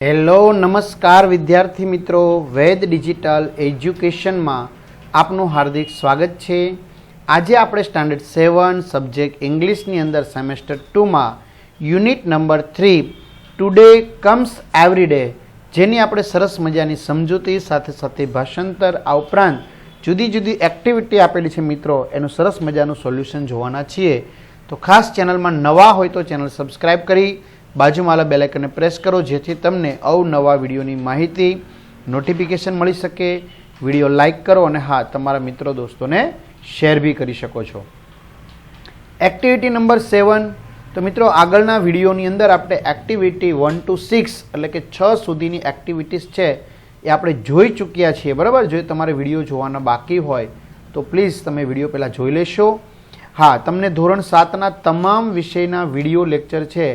Hello નમસ્કાર વિદ્યાર્થી મિત્રો. વેદ ડિજિટલ એજ્યુકેશનમાં આપનું હાર્દિક સ્વાગત છે. આજે આપણે સ્ટાન્ડર્ડ સેવન સબ્જેક્ટ ઇંગ્લિશની અંદર semester ટુમાં unit number three, today comes every day, જેની આપણે સરસ મજાની સમજૂતી સાથે સાથે ભાષાંતર આ ઉપરાંત જુદી જુદી એક્ટિવિટી આપેલી છે મિત્રો. એનું સરસ મજાનું સોલ્યુશન જોવાના છીએ. તો ખાસ ચેનલમાં નવા હોય તો ચેનલ સબસ્ક્રાઈબ કરી બાજુમાં બેલ આઇકનને પ્રેસ કરો, જેથી તમને અવનવા વિડીયોની માહિતી નોટિફિકેશન મળી શકે. વીડિયો લાઇક કરો અને હા, તમારા મિત્રો દોસ્તોને શેર બી કરી શકો છો. એક્ટિવિટી નંબર સેવન તો મિત્રો, આગળના વિડીયોની અંદર આપણે એક્ટિવિટી વન ટુ સિક્સ એટલે કે છ સુધીની એક્ટિવિટીઝ છે, એ આપણે જોઈ ચૂક્યા છીએ, બરાબર? જો તમારે વીડિયો જોવાના બાકી હોય, તો પ્લીઝ તમે વીડિયો પહેલાં જોઈ લેશો. હા, તમને ધોરણ સાતના તમામ વિષયના વીડિયો લેક્ચર છે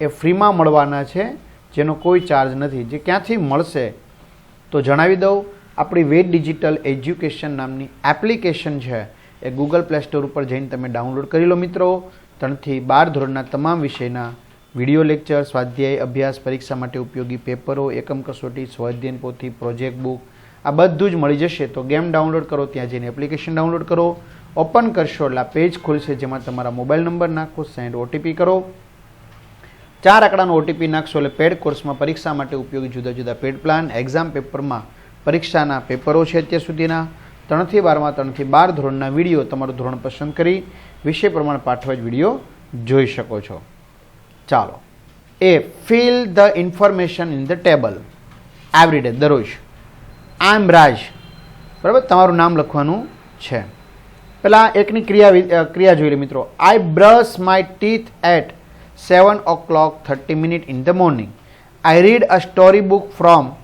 એ ફ્રીમાં મળવાના છે, જેનો કોઈ ચાર્જ નથી. જે ક્યાંથી મળશે તો જણાવી દઉં. આપણી વેદ ડિજિટલ એજ્યુકેશન નામની એપ્લિકેશન છે. એ ગૂગલ પ્લે સ્ટોર ઉપર જઈને તમે ડાઉનલોડ કરી લો મિત્રો. ત્રણથી બાર ધોરણના તમામ વિષયના વીડિયો લેક્ચર સ્વાધ્યાય અભ્યાસ, પરીક્ષા માટે ઉપયોગી પેપરો, એકમ કસોટી, સ્વાધ્યાયન પોથી, પ્રોજેક્ટ બુક, આ બધું જ મળી જશે. તો ગેમ ડાઉનલોડ કરો, ત્યાં જઈને એપ્લિકેશન ડાઉનલોડ કરો. ઓપન કરશો એટલે પેજ ખુલશે, જેમાં તમારા મોબાઈલ નંબર નાખો, સેન્ડ ઓટીપી કરો. ચાર આંકડાનો ઓટીપી નાખશો એટલે પેડ કોર્સમાં પરીક્ષા માટે ઉપયોગી જુદા જુદા પેડ પ્લાન એક્ઝામ પેપરમાં પરીક્ષાના પેપરો છે અત્યાર સુધીના. ત્રણથી બારમાં, ત્રણથી બાર ધોરણના વીડિયો તમારું ધોરણ પસંદ કરી વિષય પ્રમાણે પાઠવા જ વીડિયો જોઈ શકો છો. ચાલો. A fill the information in the table every day દરરોજ. આઈ એમ રાજ બરાબર? તમારું નામ લખવાનું છે. પહેલાં એકની ક્રિયા ક્રિયા જોઈ લે મિત્રો. I brush my teeth at 7 o'clock 30 minute in the morning. I read a story book from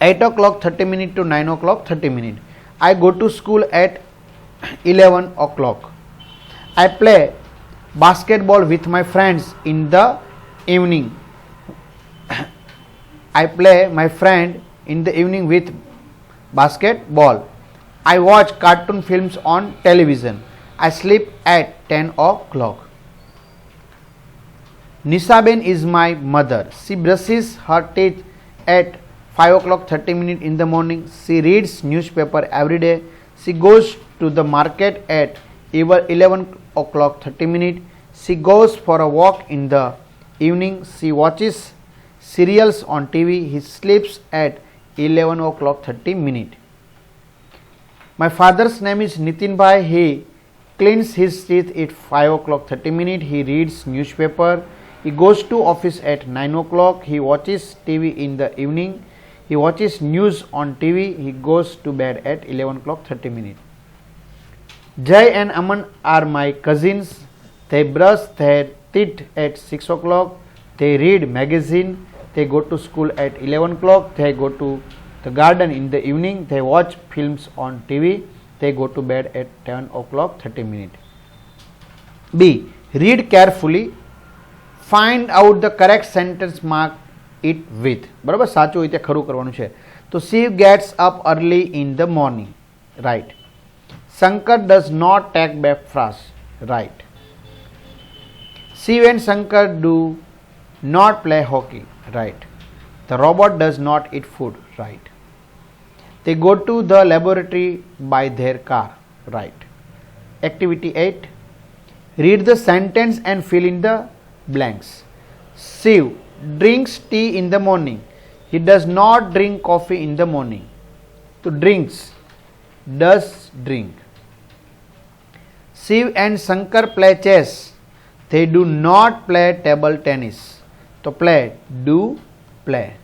8 o'clock 30 minute to 9 o'clock 30 minute. I go to school at 11 o'clock. I play basketball with my friends in the evening. I play my friend in the evening with basketball. I watch cartoon films on television. I sleep at 10 o'clock. Nisaben is my mother. She brushes her teeth at 5 o'clock 30 minutes in the morning. She reads newspaper every day. She goes to the market at even 11 o'clock 30 minutes. She goes for a walk in the evening. She watches serials on TV. He sleeps at 11 o'clock 30 minutes. My father's name is Nitin Bhai. He cleans his teeth at 5 o'clock 30 minutes. He reads newspaper. He goes to office at 9 o'clock. He watches TV in the evening. He watches news on TV. He goes to bed at 11 o'clock 30 minutes. Jay and Aman are my cousins. They brush their teeth at 6 o'clock. They read magazine. They go to school at 11 o'clock. They go to the garden in the evening. They watch films on TV. They go to bed at 10 o'clock 30 minutes. B. Read carefully. Find out the correct sentence mark it with. બરાબર સાચું હોય તે ખરું કરવાનું છે તો Shiv gates up early in the morning right Shankar does not take breakfast right Shiv and Shankar do not play hockey right the robot does not eat food right they go to the laboratory by their car right activity 8 read the sentence and fill in the blanks. Shiv drinks tea in the morning. He does not drink coffee in the morning. To drinks. Does drink. Shiv and shankar play chess. They do not play table tennis. To play do play.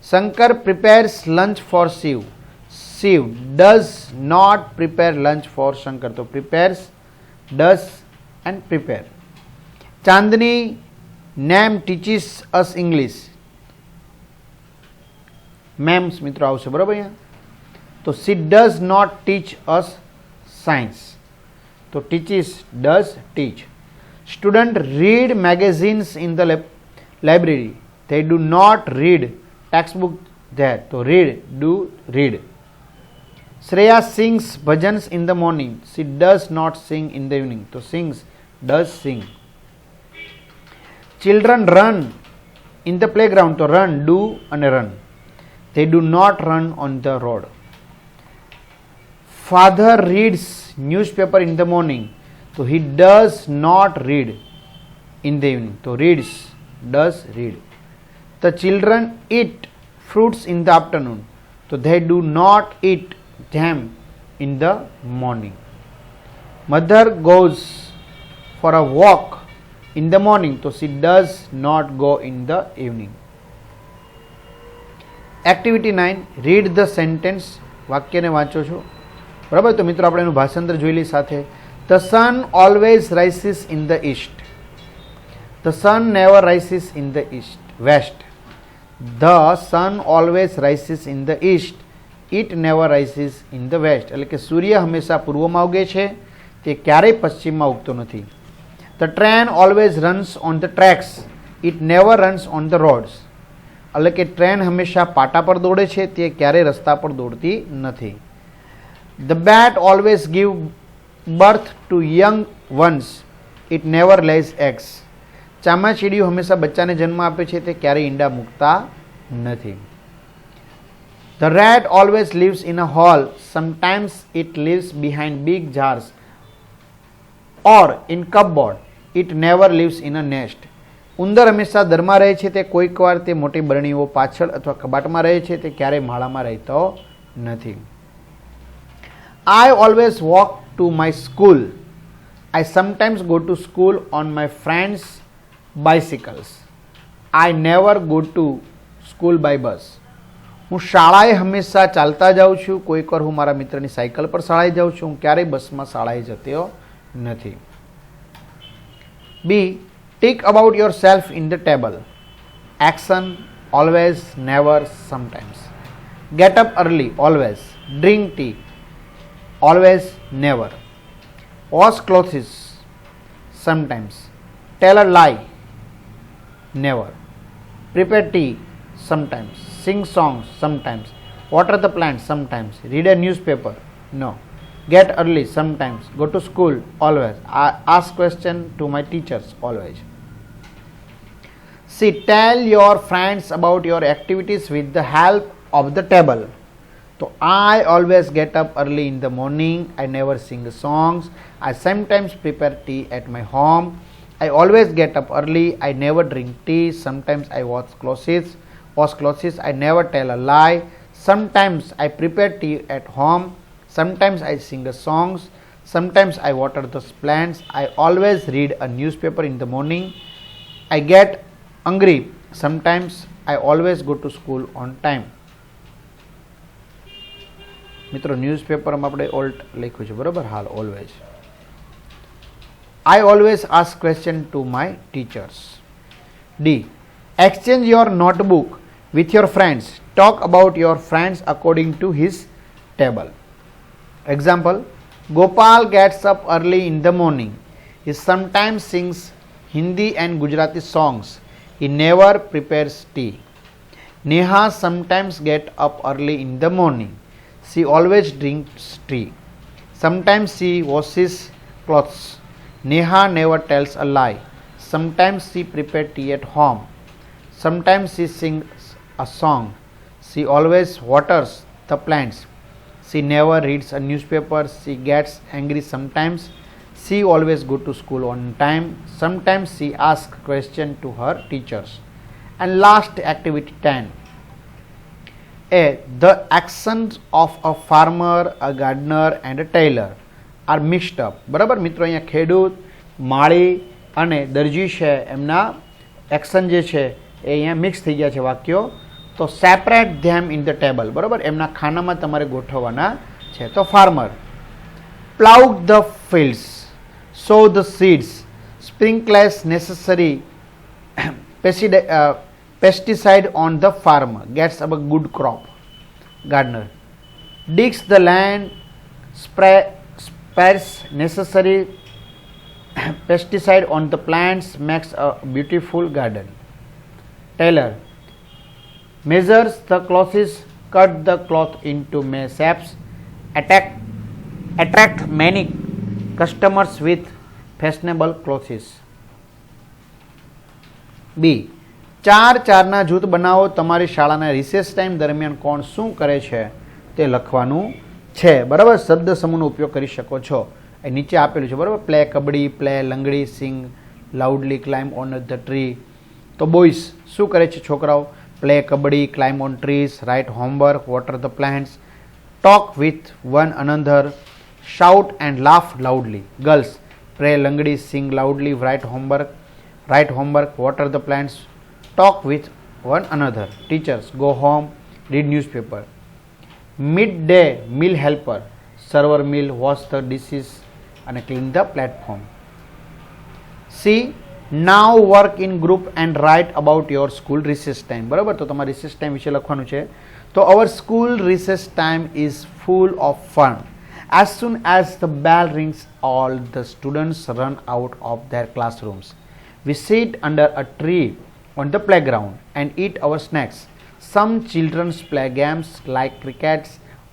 Shankar prepares lunch for Shiv. Shiv does not prepare lunch for Shankar. So prepares, does, and prepare. Chandni name teaches us English ma'ams મિત્રો, આવશે, બરાબર અહીંયા? તો she does not teach us science તો teaches does teach student read magazines in the library they do not read textbook there so read do read Shreya sings bhajans in the morning she does not sing in the evening તો sings does sing children run in the playground to run, do and run. They do not run on the road. Father reads newspaper in the morning, so he does not read in the evening. So reads, does read. The children eat fruits in the afternoon, so they do not eat them in the morning. Mother goes for a walk in the morning. So, she does not go in the evening. Activity nine read the sentence વાક્યને વાંચો છો. બરાબર? તો મિત્રો, આપણે એનું ભાષાંતર જોઈ લઈએ સાથે. The sun always rises in the east the sun never rises in the east west the sun always rises in the east it never rises in the west એટલે કે સૂર્ય હંમેશા પૂર્વમાં ઉગે છે. તે ક્યારેય પશ્ચિમમાં ઉગતો નથી. the train always runs on the tracks it never runs on the roads એટલે કે ટ્રેન હંમેશા પાટા પર દોડે છે તે ક્યારેય રસ્તા પર દોડતી નથી the bat always give birth to young ones it never lays eggs ચામાચીડિયું હંમેશા બચ્ચાને જન્મ આપે છે તે ક્યારેય ઈંડા મૂકતા નથી the rat always lives in a hole sometimes it leaves behind big jars or in cupboard it never lives in a nest ઉંદર હંમેશા દરમાં રહે છે તે કોઈક વાર તે મોટી બરણીઓ પાછળ અથવા કબાટમાં રહે છે તે ક્યારેય માળામાં રહેતો નથી. I always walk to my school I sometimes go to school on my friends bicycles I never go to school by bus હું શાળાએ હંમેશા ચાલતા જાઉં છું. કોઈક વાર હું મારા મિત્રની સાયકલ પર શાળાએ જાઉં છું. હું ક્યારેય બસમાં શાળાએ જતો નથી. B. Tick about yourself in the table. Action always, never, sometimes. Get up early, always. Drink tea, always, never. Wash clothes, sometimes. Tell a lie, never. Prepare tea, sometimes. Sing songs, sometimes. Water the plants, sometimes. Read a newspaper, no get early sometimes go to school always ask question to my teachers always. See tell your friends about your activities with the help of the table. So i always get up early in the morning i never sing songs i sometimes prepare tea at my home. I always get up early i never drink tea sometimes i wash clothes wash clothes i never tell a lie. Sometimes i prepare tea at home sometimes i sing a songs sometimes i water the plants i always read a newspaper in the morning i get hungry sometimes i always go to school on time મિત્રો ન્યૂઝપેપરમાં આપણે Alt લખ્યું છે બરાબર હાલ always I always ask question to my teachers D exchange your notebook with your friends talk about your friends according to his table example gopal gets up early in the morning. He sometimes sings hindi and gujarati songs. He never prepares tea. Neha sometimes get up early in the morning. She always drinks tea. Sometimes she washes clothes. Neha never tells a lie. Sometimes she prepares tea at home. Sometimes she sings a song. She always waters the plants. She never reads a newspaper. She gets angry sometimes. She always go to school on time. Sometimes she asks question to her teachers. And last activity 10. A. The actions of a farmer, a gardener and a tailor are mixed up. બરાબર મિત્રો અહીંયા ખેડૂત માળી અને દરજી છે એમના action જે છે એ અહીંયા મિક્સ થઈ ગયા છે વાક્યો તો separate them in the table બરાબર એમના ખાનામાં તમારે ગોઠવવાના છે તો farmer ploughed the fields sow the seeds sprinkles necessary pesticide on the farmer gets a good crop gardener digs the land spray spares necessary pesticide on the plants makes a beautiful garden tailor measures the clothes, cut the cloth into may shapes, attack, attract many customers with fashionable clothes. B. ચાર ચારના જૂથ બનાવો. તમારી શાળાના recess time દરમિયાન કોણ શું કરે છે તે લખવાનું છે. બરાબર? શબ્દ સમૂહનો ઉપયોગ કરી શકો છો. એ નીચે આપેલું છે. બરાબર? Play kabaddi, play langdi, sing loudly climb on the tree તો બોઇસ શું કરે છે છોકરાઓ? play kabaddi, climb on trees, write homework, water the plants, talk with one another, shout and laugh loudly. Girls, play langdi, sing loudly, write homework, write homework, water the plants, talk with one another. Teachers, go home, read newspaper. Midday meal helper, server meal, wash the dishes and clean the platform. See now work in group and write about your school recess time બરાબર તો તમારે recess time વિશે લખવાનું છે તો our school recess time is full of fun as soon as the bell rings all the students run out of their classrooms We sit under a tree on the playground and eat our snacks. Some children play games like cricket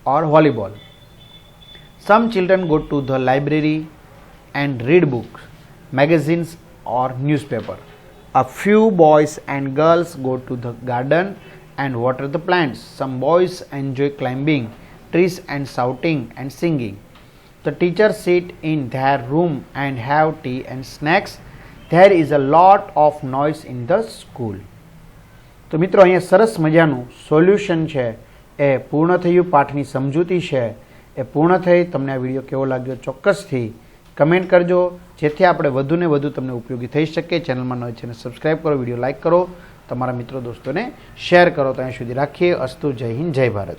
or volleyball. Some children go to the library and read books, magazines, or newspaper. A few boys and girls go to the garden and water the plants. Some boys enjoy climbing trees and shouting and singing. The teachers sit in their room and have tea and snacks. There is a lot of noise in the school. તો મિત્રો અહીંયા સરસ મજાનું solution છે એ પૂર્ણ થયું પાઠની સમજૂતી છે એ પૂર્ણ થઈ તમને આ વીડિયો કેવો લાગ્યો ચોક્કસથી કમેન્ટ કરજો. જેથી આપણે વધુને વધુ તમને ઉપયોગી થઈ શકે. ચેનલમાં નવી છે સબસ્ક્રાઈબ કરો, વીડિયો લાઇક કરો. તમારા મિત્રો, દોસ્તોને શેર કરો. તો અહીં સુધી રાખીએ. અસ્તુ, જય હિન્દ, જય ભારત.